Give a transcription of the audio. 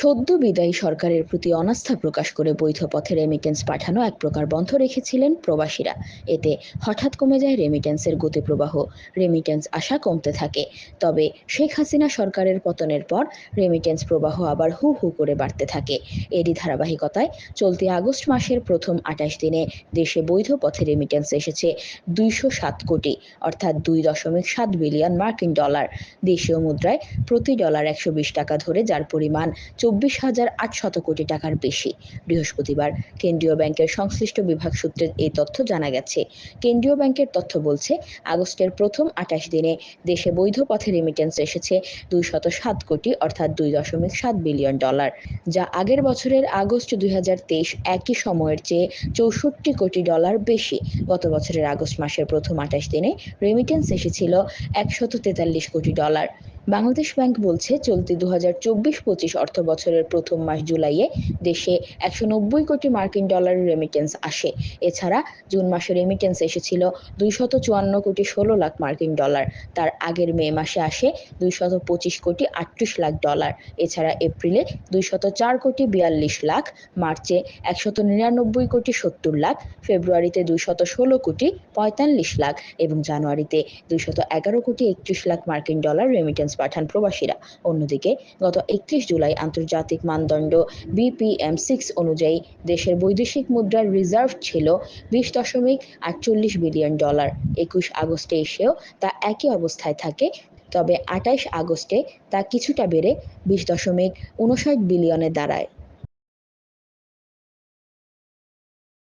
সদ্য বিদায়ী সরকারের প্রতি অনাস্থা প্রকাশ করে বৈধ পথে রেমিটেন্স পাঠানো এক প্রকার বন্ধ রেখেছিলেন প্রবাসীরা। এতে হঠাৎ কমে যায় রেমিটেন্সের গতিপ্রবাহ। রেমিটেন্স আশা কমতে থাকে। তবে শেখ হাসিনা সরকারের পতনের পর রেমিটেন্স প্রবাহ আবার হু হু করে বাড়তে থাকে। এরই ধারাবাহিকতায় চলতি আগস্ট মাসের প্রথম আঠাশ দিনে দেশে বৈধ পথে রেমিটেন্স এসেছে দুইশো সাত কোটি, অর্থাৎ দুই দশমিক সাত বিলিয়ন মার্কিন ডলার। দেশীয় মুদ্রায় প্রতি ডলার একশো বিশ টাকা ধরে, যার পরিমাণ চব্বিশ হাজার আটশত কোটি টাকার বেশি। বৃহস্পতিবার কেন্দ্রীয় ব্যাংকের সংশ্লিষ্ট বিভাগ সূত্রে এই তথ্য জানা গেছে। কেন্দ্রীয় ব্যাংকের তথ্য বলছে, আগস্টের প্রথম আঠাশ দিনে দেশে বৈধ পথে রেমিটেন্স এসেছে দুইশত সাত কোটি, অর্থাৎ দুই দশমিক সাত বিলিয়ন ডলার, যা আগের বছরের আগস্ট দুই হাজার তেইশ একই সময়ের চেয়ে চৌষট্টি কোটি ডলার বেশি। গত বছরের আগস্ট মাসের প্রথম আঠাশ দিনে রেমিটেন্স এসেছিল একশত তেতাল্লিশ কোটি ডলার। বাংলাদেশ ব্যাংক বলছে, চলতি দু হাজার চব্বিশ পঁচিশ অর্থ বছরের প্রথম মাস জুলাইয়ে দেশে একশো নব্বই কোটি মার্কিন ডলারের রেমিটেন্স আসে। এছাড়া জুন মাসে রেমিটেন্স এসেছিল দুইশত চুয়ান্ন কোটি ষোলো লাখ মার্কিন ডলার। তার আগের মে মাসে আসে দুইশত পঁচিশ কোটি আটত্রিশ লাখ ডলার। এছাড়া এপ্রিলে দুইশত চার কোটি বিয়াল্লিশ লাখ, মার্চে একশত নিরানব্বই কোটি সত্তর লাখ, ফেব্রুয়ারিতে দুইশত ষোলো কোটি পঁয়তাল্লিশ লাখ এবং জানুয়ারিতে দুইশত এগারো কোটি একত্রিশ লাখ মার্কিন ডলার রেমিটেন্স পাঠান প্রবাসীরা। অন্যদিকে, গত একত্রিশ জুলাই আন্তর্জাতিক মানদণ্ড বিপিএম সিক্স অনুযায়ী দেশের বৈদেশিক মুদ্রার রিজার্ভ ছিল বিশ দশমিক আটচল্লিশ বিলিয়ন ডলার। একুশ আগস্টে এসেও তা একই অবস্থায় থাকে, তবে আটাইশ আগস্টে তা কিছুটা বেড়ে বিশ দশমিক উনষাট বিলিয়নে দাঁড়ায়